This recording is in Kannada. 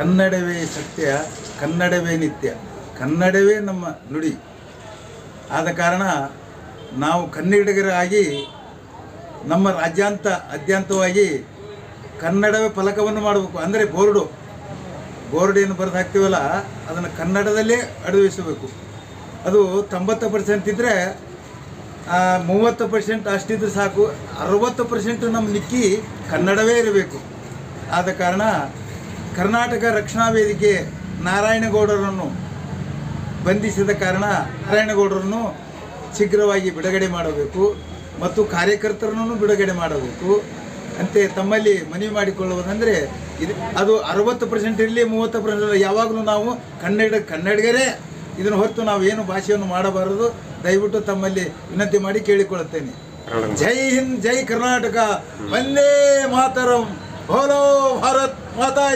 ಕನ್ನಡವೇ ಸತ್ಯ, ಕನ್ನಡವೇ ನಿತ್ಯ. ಕನ್ನಡವೇ ನಮ್ಮ ನುಡಿ. ಆದ ಕಾರಣ ನಾವು ಕನ್ನಡಿಗರಾಗಿ ನಮ್ಮ ರಾಜ್ಯಾಂತ ಅದ್ಯಾಂತವಾಗಿ ಕನ್ನಡವೇ ಫಲಕವನ್ನು ಮಾಡಬೇಕು. ಅಂದರೆ ಬೋರ್ಡು. ಬೋರ್ಡ್ ಏನು ಬರೆದು ಹಾಕ್ತೀವಲ್ಲ, ಅದನ್ನು ಕನ್ನಡದಲ್ಲೇ ಅಳವಡಿಸಬೇಕು ಅದು ತೊಂಬತ್ತು ಪರ್ಸೆಂಟ್ ಇದ್ದರೆ ಮೂವತ್ತು ಪರ್ಸೆಂಟ್ ಅಷ್ಟಿದ್ರೆ ಸಾಕು. ಅರವತ್ತು ಪರ್ಸೆಂಟ್ ನಮ್ಮ ನಿಕ್ಕಿ ಕನ್ನಡವೇ ಇರಬೇಕು. ಆದ ಕಾರಣ ಕರ್ನಾಟಕ ರಕ್ಷಣಾ ವೇದಿಕೆ ನಾರಾಯಣಗೌಡರನ್ನು ಬಂಧಿಸಿದ ಕಾರಣ ನಾರಾಯಣಗೌಡರನ್ನು ಶೀಘ್ರವಾಗಿ ಬಿಡುಗಡೆ ಮಾಡಬೇಕು ಮತ್ತು ಕಾರ್ಯಕರ್ತರನ್ನು ಬಿಡುಗಡೆ ಮಾಡಬೇಕು. ಅಂತೆ ತಮ್ಮಲ್ಲಿ ಮನವಿ ಮಾಡಿಕೊಳ್ಳುವುದಂದರೆ ಇದು ಅದು ಅರವತ್ತು ಪರ್ಸೆಂಟ್ ಇರಲಿ ಮೂವತ್ತು ಪರ್ಸೆಂಟ್ ಯಾವಾಗಲೂ ನಾವು ಕನ್ನಡ ಕನ್ನಡಿಗರೇ ಇದನ್ನು ಹೊರತು ನಾವು ಏನು ಭಾಷೆಯನ್ನು ಮಾಡಬಾರದು. ದಯವಿಟ್ಟು ತಮ್ಮಲ್ಲಿ ವಿನಂತಿ ಮಾಡಿ ಕೇಳಿಕೊಳ್ಳುತ್ತೇನೆ. ಜೈ ಹಿಂದ್ ಜೈ ಕರ್ನಾಟಕ ವಂದೇ ಮಾತರಂ. ಹೋಲೋ ಭಾರತ್. また